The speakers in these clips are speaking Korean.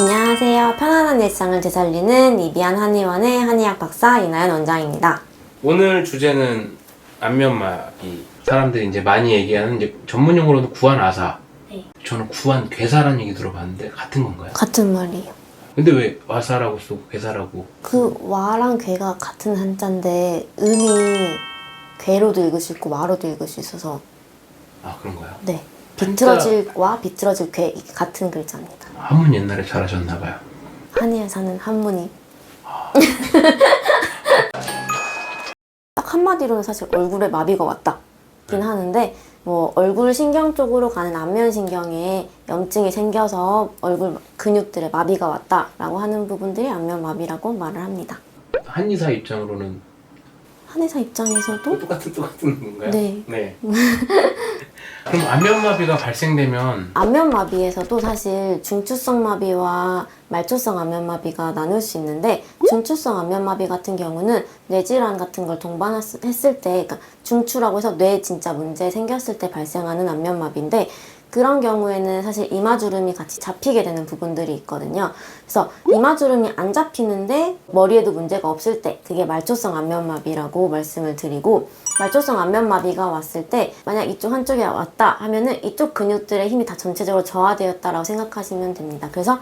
안녕하세요. 편안한 일상을 되살리는 이비한 한의원의 한의학 박사 이나연 원장입니다. 오늘 주제는 안면마비. 사람들이 이제 많이 얘기하는 이제 전문 용어로는 구안아사. 네. 저는 구안 괴사라는 얘기 들어봤는데 같은 건가요? 같은 말이에요. 근데 왜 와사라고 쓰고 괴사라고? 그 와랑 괴가 같은 한자인데 음이 괴로도 읽을 수 있고 와로도 읽을 수 있어서 아 그런 거요? 네 비틀어질 와 비틀어질 괴 이게 같은 글자입니다. 한문 옛날에 잘하셨나 봐요. 한의에 사는 한문이 딱 한마디로는 사실 얼굴에 마비가 왔다긴 하는데 뭐 얼굴 신경 쪽으로 가는 안면 신경에 염증이 생겨서 얼굴 근육들에 마비가 왔다라고 하는 부분들이 안면 마비라고 말을 합니다. 한의사 입장으로는 한의사 입장에서도 똑같은 똑같은 건가요? 네. 네. 그럼 안면마비가 발생되면 안면 마비에서도 사실 중추성 마비와 말초성 안면 마비가 나눌 수 있는데 중추성 안면 마비 같은 경우는 뇌질환 같은 걸 동반했을 때 그러니까 중추라고 해서 뇌에 진짜 문제 생겼을 때 발생하는 안면 마비인데 그런 경우에는 사실 이마주름이 같이 잡히게 되는 부분들이 있거든요. 그래서 이마주름이 안 잡히는데 머리에도 문제가 없을 때 그게 말초성 안면마비라고 말씀을 드리고 말초성 안면마비가 왔을 때 만약 이쪽 한쪽에 왔다 하면은 이쪽 근육들의 힘이 다 전체적으로 저하되었다라고 생각하시면 됩니다. 그래서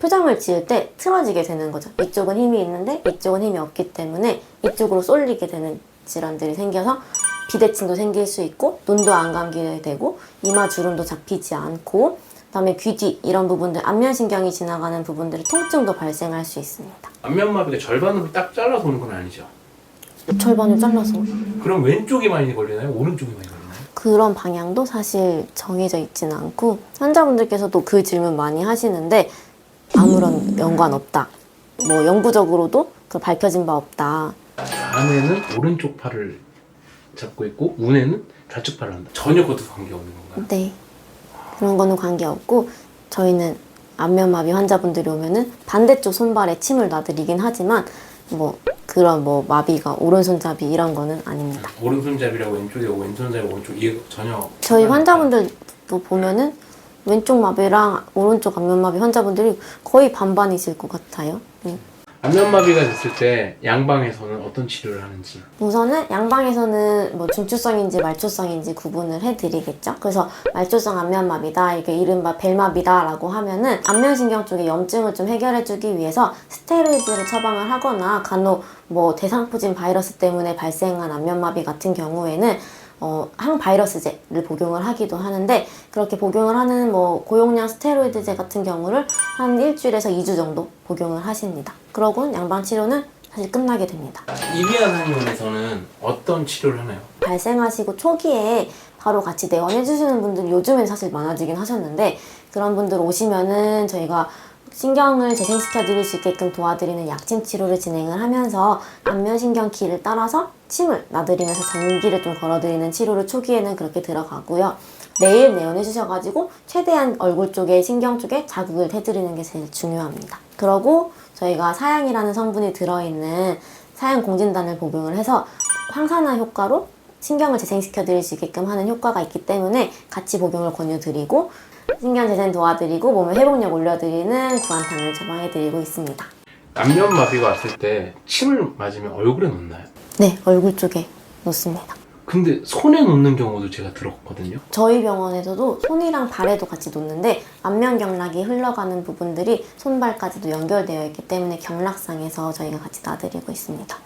표정을 지을 때 틀어지게 되는 거죠. 이쪽은 힘이 있는데 이쪽은 힘이 없기 때문에 이쪽으로 쏠리게 되는 질환들이 생겨서 비대칭도 생길 수 있고 눈도 안 감기게 되고 이마 주름도 잡히지 않고 그다음에 귀 뒤 이런 부분들 안면신경이 지나가는 부분들이 통증도 발생할 수 있습니다. 안면마비가 절반으로 딱 잘라서 오는 건 아니죠? 절반을 잘라서 그럼 왼쪽이 많이 걸리나요? 오른쪽이 많이 걸리나요? 그런 방향도 사실 정해져 있지는 않고 환자분들께서도 그 질문 많이 하시는데 아무런 연관 없다. 뭐 영구적으로도 그 밝혀진 바 없다. 안에는 오른쪽 팔을 잡고 있고 운에는 좌측 팔을 한다. 전혀 그것도 관계 없는 건가요? 네. 그런 거는 관계없고 저희는 안면마비 환자분들이 오면은 반대쪽 손발에 침을 놔드리긴 하지만 뭐 그런 뭐 마비가 오른손잡이 이런 거는 아닙니다. 오른손잡이라고 왼쪽이고 왼손잡이 오른쪽 이게 전혀 저희 환자분들도 보면은 왼쪽 마비랑 오른쪽 안면마비 환자분들이 거의 반반이실 것 같아요. 네. 안면마비가 됐을 때 양방에서는 어떤 치료를 하는지 우선은 양방에서는 뭐 중추성인지 말초성인지 구분을 해드리겠죠. 그래서 말초성 안면마비다, 이게 이른바 벨마비다라고 하면은 안면신경 쪽에 염증을 좀 해결해주기 위해서 스테로이드를 처방을 하거나 간혹 뭐 대상포진 바이러스 때문에 발생한 안면마비 같은 경우에는 어, 항바이러스제를 복용을 하기도 하는데 그렇게 복용을 하는 뭐 고용량 스테로이드제 같은 경우를 한 일주일에서 2주 정도 복용을 하십니다. 그러고 양방 치료는 사실 끝나게 됩니다. 이비안 한의원에서는 어떤 치료를 하나요? 발생하시고 초기에 바로 같이 내원해 주시는 분들이 요즘엔 사실 많아지긴 하셨는데 그런 분들 오시면은 저희가 신경을 재생시켜 드릴 수 있게끔 도와드리는 약침 치료를 진행을 하면서 안면신경키를 따라서 침을 놔드리면서 전기를 좀 걸어드리는 치료를 초기에는 그렇게 들어가고요. 매일 내원해 주셔가지고 최대한 얼굴 쪽에 신경 쪽에 자극을 해드리는 게 제일 중요합니다. 그러고 저희가 사양이라는 성분이 들어있는 사양 공진단을 복용을 해서 항산화 효과로 신경을 재생시켜 드릴 수 있게끔 하는 효과가 있기 때문에 같이 복용을 권유드리고 신경 재생 도와드리고 몸의 회복력 올려드리는 구안탕을 처방해 드리고 있습니다. 안면 마비가 왔을 때 침을 맞으면 얼굴에 놓나요? 네, 얼굴 쪽에 놓습니다. 근데 손에 놓는 경우도 제가 들었거든요. 저희 병원에서도 손이랑 발에도 같이 놓는데 안면 경락이 흘러가는 부분들이 손발까지도 연결되어 있기 때문에 경락상에서 저희가 같이 놔드리고 있습니다.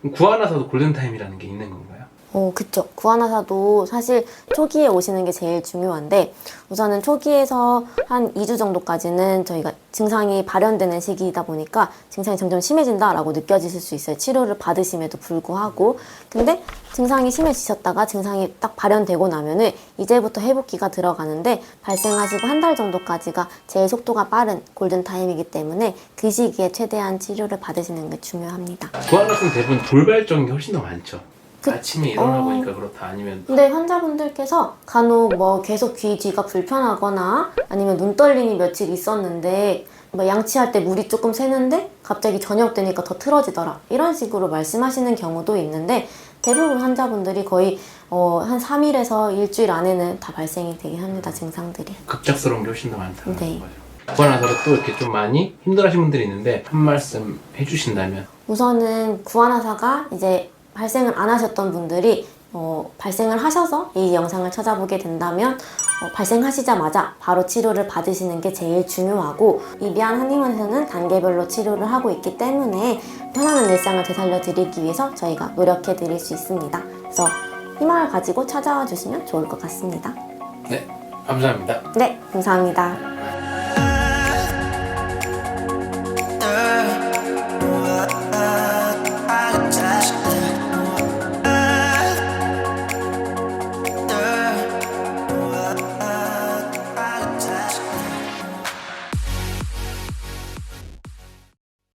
그럼 구안아사도 골든타임이라는 게 있는 건가요? 어, 그쵸. 구안하사도 사실 초기에 오시는 게 제일 중요한데, 우선은 초기에서 한 2주 정도까지는 저희가 증상이 발현되는 시기이다 보니까 증상이 점점 심해진다라고 느껴지실 수 있어요. 치료를 받으심에도 불구하고. 근데 증상이 심해지셨다가 증상이 딱 발현되고 나면은 이제부터 회복기가 들어가는데 발생하시고 한 달 정도까지가 제일 속도가 빠른 골든타임이기 때문에 그 시기에 최대한 치료를 받으시는 게 중요합니다. 구안아사는 대부분 돌발적인 게 훨씬 더 많죠. 그- 아침에 일어나 어. 보니까 그렇다 아니면 근데 환자분들께서 간혹 뭐 계속 귀 뒤가 불편하거나 아니면 눈 떨림이 며칠 있었는데 뭐 양치할 때 물이 조금 새는데 갑자기 저녁 되니까 더 틀어지더라 이런 식으로 말씀하시는 경우도 있는데 대부분 환자분들이 거의 어, 한 3일에서 일주일 안에는 다 발생이 되긴 합니다 증상들이 급작스러운 게 훨씬 더 많다는 네. 거죠. 구안하사로 또 이렇게 좀 많이 힘들어하시는 분들이 있는데 한 말씀 해주신다면 우선은 구안하사가 이제 발생을 안 하셨던 분들이 어, 발생을 하셔서 이 영상을 찾아보게 된다면 어, 발생하시자마자 바로 치료를 받으시는 게 제일 중요하고 이비안 한의원에서는 단계별로 치료를 하고 있기 때문에 편안한 일상을 되살려 드리기 위해서 저희가 노력해 드릴 수 있습니다. 그래서 희망을 가지고 찾아와 주시면 좋을 것 같습니다. 네 감사합니다. 네, 감사합니다.